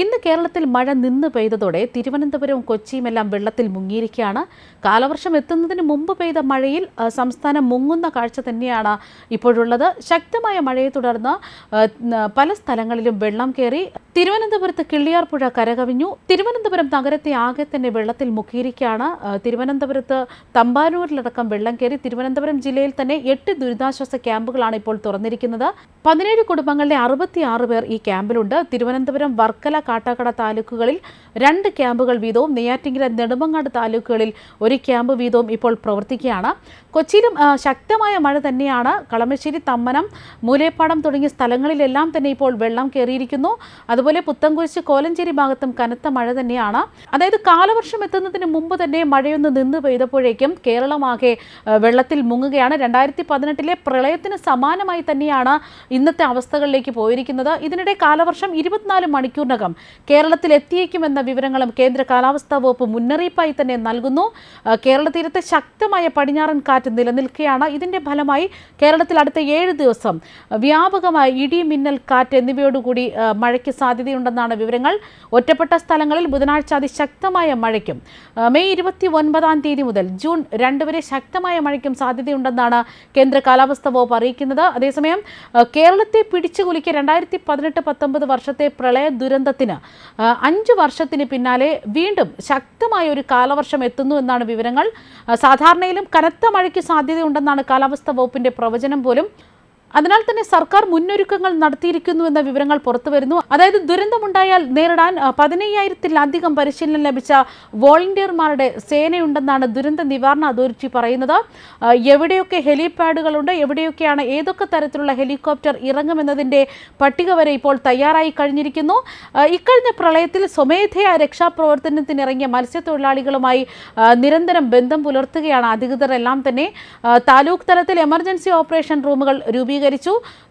ഇന്ന് കേരളത്തിൽ മഴ നിന്ന് പെയ്തതോടെ തിരുവനന്തപുരവും കൊച്ചിയും എല്ലാം വെള്ളത്തിൽ മുങ്ങിയിരിക്കുകയാണ്. കാലവർഷം എത്തുന്നതിന് മുമ്പ് പെയ്ത മഴയിൽ സംസ്ഥാനം മുങ്ങുന്ന കാഴ്ച തന്നെയാണ് ഇപ്പോഴുള്ളത്. ശക്തമായ മഴയെ തുടർന്ന് പല സ്ഥലങ്ങളിലും വെള്ളം കയറി. തിരുവനന്തപുരത്ത് കിള്ളിയാർപ്പുഴ കരകവിഞ്ഞു. തിരുവനന്തപുരം നഗരത്തെ ആകെ തന്നെ വെള്ളത്തിൽ മുക്കിയിരിക്കുകയാണ്. തിരുവനന്തപുരത്ത് തമ്പാനൂരിലടക്കം വെള്ളം കയറി. തിരുവനന്തപുരം ജില്ലയിൽ തന്നെ എട്ട് ദുരിതാശ്വാസ ക്യാമ്പുകളാണ് ഇപ്പോൾ തുറന്നിരിക്കുന്നത്. പതിനേഴ് കുടുംബങ്ങളിലെ അറുപത്തിയാറ് പേർ ഈ ക്യാമ്പിലുണ്ട്. തിരുവനന്തപുരം വർക്കല കാട്ടാക്കട താലൂക്കുകളിൽ രണ്ട് ക്യാമ്പുകൾ വീതവും നെയ്യാറ്റിങ്കര നെടുമങ്ങാട് താലൂക്കുകളിൽ ഒരു ക്യാമ്പ് വീതവും ഇപ്പോൾ പ്രവർത്തിക്കുകയാണ്. കൊച്ചിയിലും ശക്തമായ മഴ തന്നെയാണ് കളമശ്ശേരി തമ്മനം മൂലേപ്പാടം തുടങ്ങിയ സ്ഥലങ്ങളിലെല്ലാം തന്നെ ഇപ്പോൾ വെള്ളം കയറിയിരിക്കുന്നു. അതുപോലെ പുത്തൻകുരിശ് കോലഞ്ചേരി ഭാഗത്തും കനത്ത മഴ തന്നെയാണ്. അതായത് കാലവർഷം എത്തുന്നതിന് മുമ്പ് തന്നെ മഴയൊന്ന് നിന്ന് പെയ്തപ്പോഴേക്കും കേരളമാകെ വെള്ളത്തിൽ മുങ്ങുകയാണ്. രണ്ടായിരത്തി പതിനെട്ടിലെ പ്രളയത്തിന് സമാനമായി തന്നെയാണ് ഇന്നത്തെ അവസ്ഥകളിലേക്ക് പോയിരിക്കുന്നത്. ഇതിനിടെ കാലവർഷം ഇരുപത്തിനാല് മണിക്കൂറിനകം കേരളത്തിൽ എത്തിയേക്കുമെന്ന വിവരങ്ങളും കേന്ദ്ര കാലാവസ്ഥാ വകുപ്പ് മുന്നറിയിപ്പായി തന്നെ നൽകുന്നു. കേരള തീരത്ത് ശക്തമായ പടിഞ്ഞാറൻ കാറ്റ് നിലനിൽക്കുകയാണ് ഇതിന്റെ ഫലമായി കേരളത്തിൽ അടുത്ത ഏഴ് ദിവസം വ്യാപകമായ ഇടി മിന്നൽ കാറ്റ് എന്നിവയോടുകൂടി മഴയ്ക്ക് സാധ്യതയുണ്ടെന്നാണ് വിവരങ്ങൾ. ഒറ്റപ്പെട്ട സ്ഥലങ്ങളിൽ ബുധനാഴ്ച അതിശക്തമായ മഴയ്ക്കും മെയ് ഇരുപത്തി ഒൻപതാം തീയതി മുതൽ ജൂൺ രണ്ട് വരെ ശക്തമായ മഴയ്ക്കും സാധ്യതയുണ്ടെന്നാണ് കേന്ദ്ര കാലാവസ്ഥാ വകുപ്പ് അറിയിക്കുന്നത്. അതേസമയം കേരളത്തെ പിടിച്ചുകുലുക്കിയ രണ്ടായിരത്തി പതിനെട്ട് പത്തൊമ്പത് വർഷത്തെ പ്രളയ ദുരന്തത്തിന് ആ, അഞ്ച് വർഷത്തിന് പിന്നാലെ വീണ്ടും ശക്തമായ ഒരു കാലവർഷം എത്തുന്നു എന്നാണ് വിവരങ്ങൾ. സാധാരണയിലും കനത്ത മഴയ്ക്ക് സാധ്യതയുണ്ടെന്നാണ് കാലാവസ്ഥാ വകുപ്പിന്റെ പ്രവചനം പോലും അതിനാൽ തന്നെ സർക്കാർ മുന്നൊരുക്കങ്ങൾ നടത്തിയിരിക്കുന്നു എന്ന വിവരങ്ങൾ പുറത്തുവരുന്നു അതായത് ദുരന്തമുണ്ടായാൽ നേരിടാൻ പതിനയ്യായിരത്തിലധികം പരിശീലനം ലഭിച്ച വോളണ്ടിയർമാരുടെ സേനയുണ്ടെന്നാണ് ദുരന്ത നിവാരണ അതോറിറ്റി പറയുന്നത്. എവിടെയൊക്കെ ഹെലിപാഡുകളുണ്ട് എവിടെയൊക്കെയാണ് ഏതൊക്കെ തരത്തിലുള്ള ഹെലികോപ്റ്റർ ഇറങ്ങുമെന്നതിന്റെ പട്ടിക വരെ ഇപ്പോൾ തയ്യാറായി കഴിഞ്ഞിരിക്കുന്നു. ഇക്കഴിഞ്ഞ പ്രളയത്തിൽ സ്വമേധയാ രക്ഷാപ്രവർത്തനത്തിനിറങ്ങിയ മത്സ്യത്തൊഴിലാളികളുമായി നിരന്തരം ബന്ധം പുലർത്തുകയാണ് അധികൃതരെല്ലാം തന്നെ താലൂക്ക് തലത്തിൽ എമർജൻസി ഓപ്പറേഷൻ റൂമുകൾ രൂപീകരിച്ചു.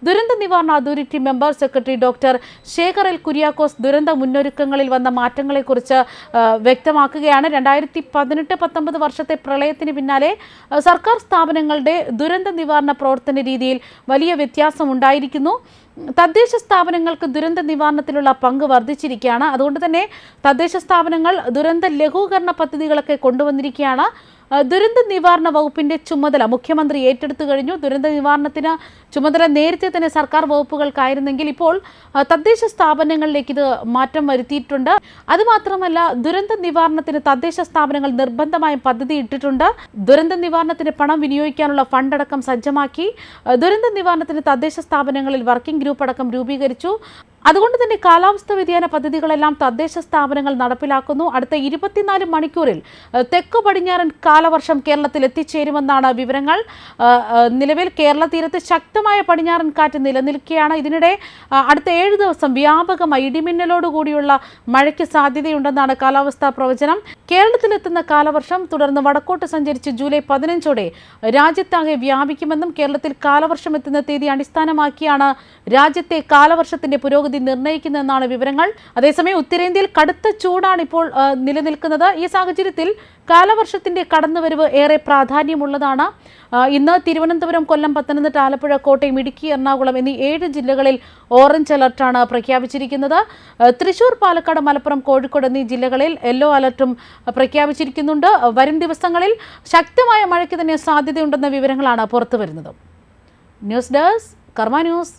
ദുരന്ത നിവാരണ authority member secretary doctor Sekhar L Kuriakose ദുരന്ത മുന്നൊരുക്കങ്ങളിൽ വന്ന മാറ്റങ്ങളെക്കുറിച്ച് വ്യക്തമാക്കുകയാണ്. രണ്ടായിരത്തി പതിനെട്ട് പത്തൊമ്പത് വർഷത്തെ പ്രളയത്തിന് പിന്നാലെ സർക്കാർ സ്ഥാപനങ്ങളുടെ ദുരന്ത നിവാരണ പ്രവർത്തന രീതിയിൽ വലിയ വ്യത്യാസം ഉണ്ടായിരിക്കുന്നു തദ്ദേശ സ്ഥാപനങ്ങൾക്ക് ദുരന്ത നിവാരണത്തിലുള്ള പങ്ക് വർദ്ധിച്ചിരിക്കുകയാണ്. അതുകൊണ്ട് തന്നെ തദ്ദേശ സ്ഥാപനങ്ങൾ ദുരന്ത ലഘൂകരണ പദ്ധതികളൊക്കെ കൊണ്ടുവന്നിരിക്കുകയാണ്. ദുരന്ത നിവാരണ വകുപ്പിന്റെ ചുമതല മുഖ്യമന്ത്രി ഏറ്റെടുത്തു കഴിഞ്ഞു. ദുരന്ത നിവാരണത്തിന് ചുമതല നേരത്തെ തന്നെ സർക്കാർ വകുപ്പുകൾക്കായിരുന്നെങ്കിൽ ഇപ്പോൾ തദ്ദേശ സ്ഥാപനങ്ങളിലേക്ക് ഇത് മാറ്റം വരുത്തിയിട്ടുണ്ട്. അതുമാത്രമല്ല ദുരന്ത നിവാരണത്തിന് തദ്ദേശ സ്ഥാപനങ്ങൾ നിർബന്ധമായും പദ്ധതി ഇട്ടിട്ടുണ്ട്. ദുരന്ത നിവാരണത്തിന് പണം വിനിയോഗിക്കാനുള്ള ഫണ്ട് അടക്കം സജ്ജമാക്കി. ദുരന്ത നിവാരണത്തിന് തദ്ദേശ സ്ഥാപനങ്ങളിൽ വർക്കിംഗ് ഗ്രൂപ്പ് അടക്കം രൂപീകരിച്ചു. അതുകൊണ്ട് തന്നെ കാലാവസ്ഥ വ്യതിയാന പദ്ധതികളെല്ലാം തദ്ദേശ സ്ഥാപനങ്ങൾ നടപ്പിലാക്കുന്നു. അടുത്ത ഇരുപത്തിനാല് മണിക്കൂറിൽ തെക്ക് പടിഞ്ഞാറൻ കാലവർഷം കേരളത്തിൽ എത്തിച്ചേരുമെന്നാണ് വിവരങ്ങൾ. നിലവിൽ കേരള തീരത്ത് ശക്തമായ പടിഞ്ഞാറൻ കാറ്റ് നിലനിൽക്കുകയാണ്. ഇതിനിടെ അടുത്ത ഏഴ് ദിവസം വ്യാപകമായി ഇടിമിന്നലോടുകൂടിയുള്ള മഴയ്ക്ക് സാധ്യതയുണ്ടെന്നാണ് കാലാവസ്ഥാ പ്രവചനം. കേരളത്തിലെത്തുന്ന കാലവർഷം തുടർന്ന് വടക്കോട്ട് സഞ്ചരിച്ച് ജൂലൈ പതിനഞ്ചോടെ രാജ്യത്താകെ വ്യാപിക്കുമെന്നും കേരളത്തിൽ കാലവർഷം എത്തുന്ന തീയതി അടിസ്ഥാനമാക്കിയാണ് രാജ്യത്തെ കാലവർഷത്തിന്റെ പുരോഗതി നിർണയിക്കുന്നതെന്നാണ് വിവരങ്ങൾ. അതേസമയം ഉത്തരേന്ത്യയിൽ കടുത്ത ചൂടാണ് ഇപ്പോൾ നിലനിൽക്കുന്നത്. ഈ സാഹചര്യത്തിൽ കാലവർഷത്തിന്റെ കടന്നുവരവ് ഏറെ പ്രാധാന്യമുള്ളതാണ്. ഇന്ന് തിരുവനന്തപുരം കൊല്ലം പത്തനംതിട്ട ആലപ്പുഴ കോട്ടയം ഇടുക്കി എറണാകുളം എന്നീ ഏഴ് ജില്ലകളിൽ ഓറഞ്ച് അലർട്ടാണ് പ്രഖ്യാപിച്ചിരിക്കുന്നത്. തൃശൂർ പാലക്കാട് മലപ്പുറം കോഴിക്കോട് എന്നീ ജില്ലകളിൽ യെല്ലോ അലർട്ടും പ്രഖ്യാപിച്ചിരിക്കുന്നുണ്ട്. വരും ദിവസങ്ങളിൽ ശക്തമായ മഴയ്ക്ക് തന്നെ സാധ്യതയുണ്ടെന്ന വിവരങ്ങളാണ് പുറത്തുവരുന്നത്. News desk Karma news.